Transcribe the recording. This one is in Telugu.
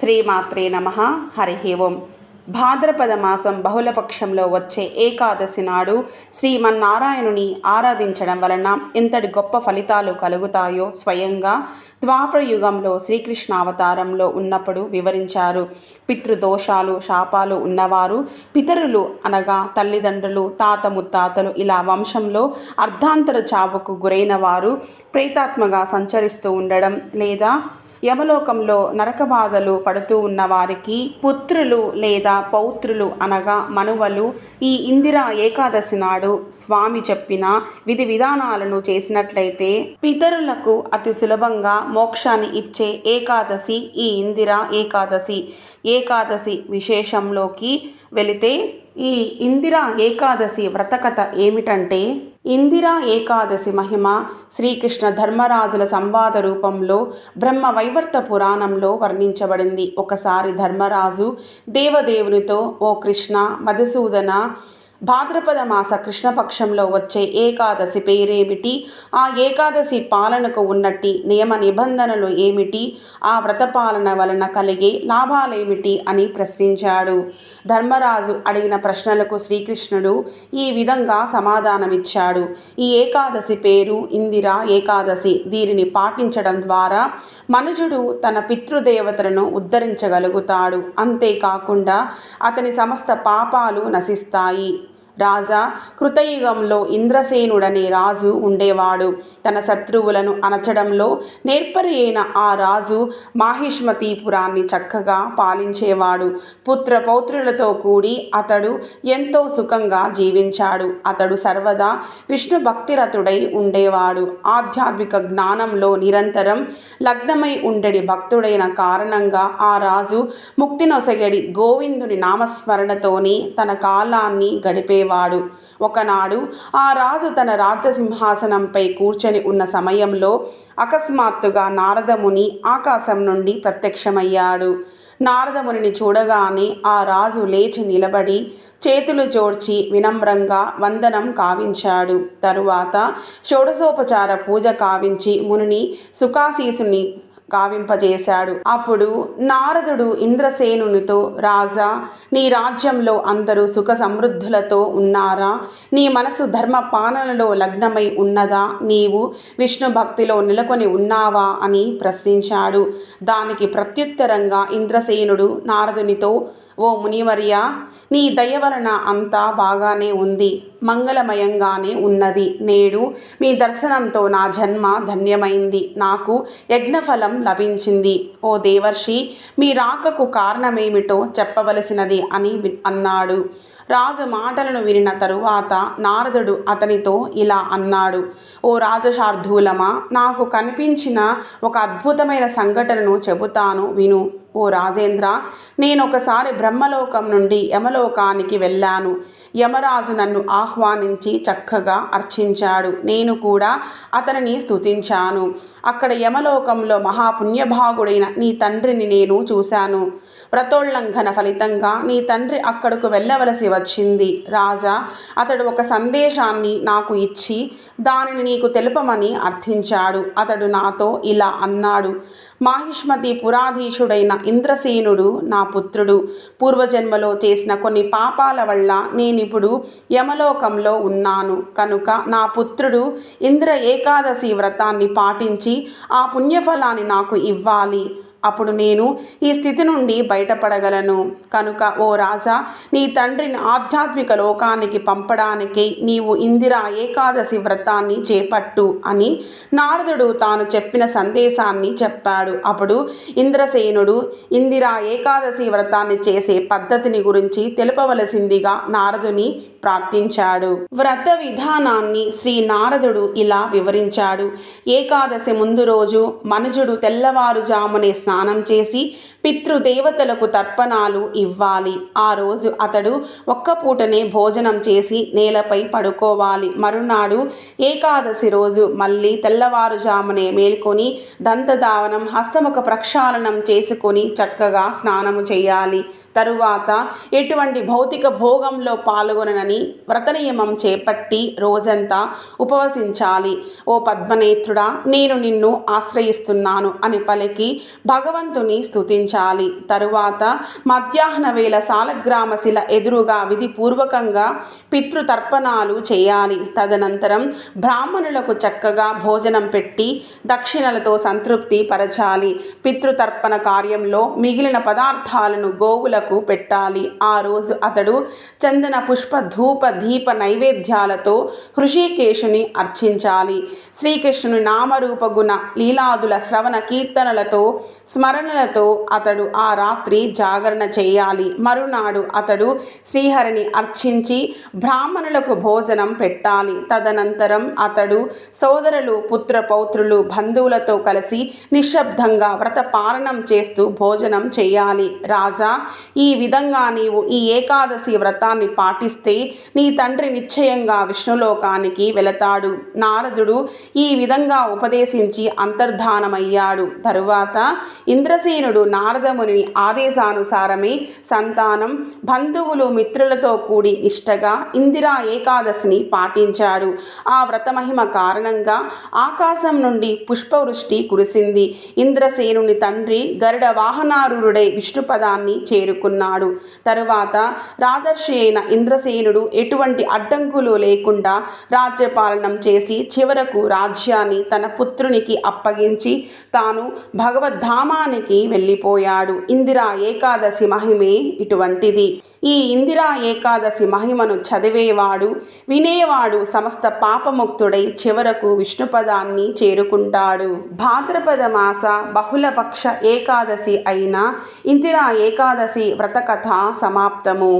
శ్రీమాత్రే నమ. హరి ఓం. భాద్రపద మాసం బహుళపక్షంలో వచ్చే ఏకాదశి నాడు శ్రీమన్నారాయణుని ఆరాధించడం వలన ఎంతటి గొప్ప ఫలితాలు కలుగుతాయో స్వయంగా ద్వాపరయుగంలో శ్రీకృష్ణ అవతారంలో ఉన్నప్పుడు వివరించారు. పితృదోషాలు శాపాలు ఉన్నవారు పితరులు అనగా తల్లిదండ్రులు తాత ముత్తాతలు ఇలా వంశంలో అర్ధాంతర చావుకు గురైన వారు ప్రేతాత్మగా సంచరిస్తూ ఉండడం లేదా యమలోకంలో నరక బాధలు పడుతూ ఉన్న వారికి పుత్రులు లేదా పౌత్రులు అనగా మనువలు ఈ ఇందిరా ఏకాదశి నాడు స్వామి చెప్పిన విధి విధానాలను చేసినట్లయితే పితరులకు అతి సులభంగా మోక్షాన్ని ఇచ్చే ఏకాదశి ఈ ఇందిరా ఏకాదశి. ఏకాదశి విశేషంలోకి వెళితే ఈ ఇందిరా ఏకాదశి వ్రతకథ ఏమిటంటే ఇందిరా ఏకాదశి మహిమ శ్రీకృష్ణ ధర్మరాజుల సంవాద రూపంలో బ్రహ్మ వైవర్త పురాణంలో వర్ణించబడింది. ఒకసారి ధర్మరాజు దేవదేవునితో ఓ కృష్ణ మధుసూదన భాద్రపద మాస కృష్ణపక్షంలో వచ్చే ఏకాదశి పేరేమిటి? ఆ ఏకాదశి పాలనకు ఉన్నట్టి నియమ నిబంధనలు ఏమిటి? ఆ వ్రతపాలన వలన కలిగే లాభాలేమిటి అని ప్రశ్నించాడు. ధర్మరాజు అడిగిన ప్రశ్నలకు శ్రీకృష్ణుడు ఈ విధంగా సమాధానమిచ్చాడు. ఈ ఏకాదశి పేరు ఇందిరా ఏకాదశి. దీనిని పాటించడం ద్వారా మనుజుడు తన పితృదేవతలను ఉద్ధరించగలుగుతాడు. అంతేకాకుండా అతని సమస్త పాపాలు నశిస్తాయి. రాజా కృతయుగంలో ఇంద్రసేనుడనే రాజు ఉండేవాడు. తన శత్రువులను అణచడంలో నేర్పరి అయిన ఆ రాజు మాహిష్మతీపురాన్ని చక్కగా పాలించేవాడు. పుత్ర పౌత్రులతో కూడి అతడు ఎంతో సుఖంగా జీవించాడు. అతడు సర్వదా విష్ణు భక్తిరతుడై ఉండేవాడు. ఆధ్యాత్మిక జ్ఞానంలో నిరంతరం లగ్నమై ఉండడి భక్తుడైన కారణంగా ఆ రాజు ముక్తినొసగడి గోవిందుని నామస్మరణతోని తన కాలాన్ని గడిపేవాడు. ఒకనాడు ఆ రాజు తన రాజ్యసింహాసనంపై కూర్చొని ఉన్న సమయంలో అకస్మాత్తుగా నారదముని ఆకాశం నుండి ప్రత్యక్షమయ్యాడు. నారదమునిని చూడగానే ఆ రాజు లేచి నిలబడి చేతులు జోడ్చి వినమ్రంగా వందనం కావించాడు. తరువాత షోడశోపచార పూజ కావించి మునిని సుఖాశీసుని గావింపజేశాడు. అప్పుడు నారదుడు ఇంద్రసేనునితో రాజా నీ రాజ్యంలో అందరూ సుఖ సమృద్ధులతో ఉన్నారా? నీ మనసు ధర్మ పాలనలో లగ్నమై ఉన్నదా? నీవు విష్ణు భక్తిలో నెలకొని ఉన్నావా? అని ప్రశ్నించాడు. దానికి ప్రత్యుత్తరంగా ఇంద్రసేనుడు నారదునితో ఓ మునివర్య నీ దయ వలన అంతా బాగానే ఉంది మంగళమయంగానే ఉన్నది. నేడు మీ దర్శనంతో నా జన్మ ధన్యమైంది. నాకు యజ్ఞఫలం లభించింది. ఓ దేవర్షి మీ రాకకు కారణమేమిటో చెప్పవలసినది అని అన్నాడు. రాజు మాటలను వినిన తరువాత నారదుడు అతనితో ఇలా అన్నాడు. ఓ రాజశార్ధూలమా నాకు కనిపించిన ఒక అద్భుతమైన సంఘటనను చెబుతాను విను. ఓ రాజేంద్ర. నేను ఒకసారి బ్రహ్మలోకం నుండి యమలోకానికి వెళ్ళాను. యమరాజు నన్ను ఆహ్వానించి చక్కగా అర్చించాడు. నేను కూడా అతనిని స్తుతించాను. అక్కడ యమలోకంలో మహాపుణ్యభాగుడైన నీ తండ్రిని నేను చూశాను. వ్రతోల్లంఘన ఫలితంగా నీ తండ్రి అక్కడకు వెళ్ళవలసి వచ్చింది. రాజా అతడు ఒక సందేశాన్ని నాకు ఇచ్చి దానిని నీకు తెలుపమని అర్థించాడు. అతడు నాతో ఇలా అన్నాడు. మాహిష్మతి పురాధీశుడైన ఇంద్రసేనుడు నా పుత్రుడు. పూర్వజన్మలో చేసిన కొన్ని పాపాల వల్ల నేనిప్పుడు యమలోకంలో ఉన్నాను. కనుక నా పుత్రుడు ఇంద్ర ఏకాదశి వ్రతాన్ని పాటించి ఆ పుణ్యఫలాన్ని నాకు ఇవ్వాలి. అప్పుడు నేను ఈ స్థితి నుండి బయటపడగలను. కనుక ఓ రాజా నీ తండ్రిని ఆధ్యాత్మిక లోకానికి పంపడానికి నీవు ఇందిరా ఏకాదశి వ్రతాన్ని చేపట్టు అని నారదుడు తాను చెప్పిన సందేశాన్ని చెప్పాడు. అప్పుడు ఇంద్రసేనుడు ఇందిరా ఏకాదశి వ్రతాన్ని చేసే పద్ధతిని గురించి తెలుపవలసిందిగా నారదుని ప్రార్థించాడు. వ్రత విధానాన్ని శ్రీ నారదుడు ఇలా వివరించాడు. ఏకాదశి ముందు రోజు మనుజుడు తెల్లవారుజామునే స్నానం చేసి పితృదేవతలకు తర్పణాలు ఇవ్వాలి. ఆ రోజు అతడు ఒక్క పూటనే భోజనం చేసి నేలపై పడుకోవాలి. మరునాడు ఏకాదశి రోజు మళ్ళీ తెల్లవారుజామునే మేల్కొని దంతధావనం హస్తముఖ ప్రక్షాళనం చేసుకొని చక్కగా స్నానము చేయాలి. తరువాత ఎటువంటి భౌతిక భోగంలో పాల్గొననని వ్రతనియమం చేపట్టి రోజంతా ఉపవసించాలి. ఓ పద్మనేత్రుడా నేను నిన్ను ఆశ్రయిస్తున్నాను అని పలికి భగవంతుని స్తుతించాలి. తరువాత మధ్యాహ్న వేళ సాలగ్రామ శిల ఎదురుగా విధిపూర్వకంగా పితృతర్పణాలు చేయాలి. తదనంతరం బ్రాహ్మణులకు చక్కగా భోజనం పెట్టి దక్షిణలతో సంతృప్తి పరచాలి. పితృతర్పణ కార్యంలో మిగిలిన పదార్థాలను గోవులకు పెట్టాలి. ఆ రోజు అతడు చందన పుష్ప ధూప దీప నైవేద్యాలతో హృషికేశుని అర్చించాలి. శ్రీకృష్ణుని నామరూప గుణ లీలాదుల శ్రవణ కీర్తనలతో స్మరణలతో అతడు ఆ రాత్రి జాగరణ చేయాలి. మరునాడు అతడు శ్రీహరిని అర్చించి బ్రాహ్మణులకు భోజనం పెట్టాలి. తదనంతరం అతడు సోదరులు పుత్ర పౌత్రులు బంధువులతో కలిసి నిశ్శబ్దంగా వ్రత పాలనం చేస్తూ భోజనం చేయాలి. రాజా ఈ విధంగా నీవు ఈ ఏకాదశి వ్రతాన్ని పాటిస్తే నీ తండ్రి నిశ్చయంగా విష్ణులోకానికి వెళతాడు. నారదుడు ఈ విధంగా ఉపదేశించి అంతర్ధానమయ్యాడు. తరువాత ఇంద్రసేనుడు నారదముని ఆదేశానుసారమే సంతానం బంధువులు మిత్రులతో కూడి నిష్టగా ఇందిరా ఏకాదశిని పాటించాడు. ఆ వ్రతమహిమ కారణంగా ఆకాశం నుండి పుష్పవృష్టి కురిసింది. ఇంద్రసేనుని తండ్రి గరుడ వాహనారుడై విష్ణుపదాన్ని చేరుకు చేరుకున్నాడు తరువాత రాజర్షి అయిన ఇంద్రసేనుడు ఎటువంటి అడ్డంకులు లేకుండా రాజ్యపాలనం చేసి చివరకు రాజ్యాన్ని తన పుత్రునికి అప్పగించి తాను భగవద్ధామానికి వెళ్ళిపోయాడు. ఇందిరా ఏకాదశి మహిమే ఇటువంటిది. ఈ ఇందిరా ఏకాదశి మహిమను చదివేవాడు వినేవాడు సమస్త పాపముక్తుడై చివరకు విష్ణుపదాన్ని చేరుకుంటాడు. భాద్రపద మాస బహుళపక్ష ఏకాదశి అయిన ఇందిరా ఏకాదశి వ్రతకథ సమాప్తము.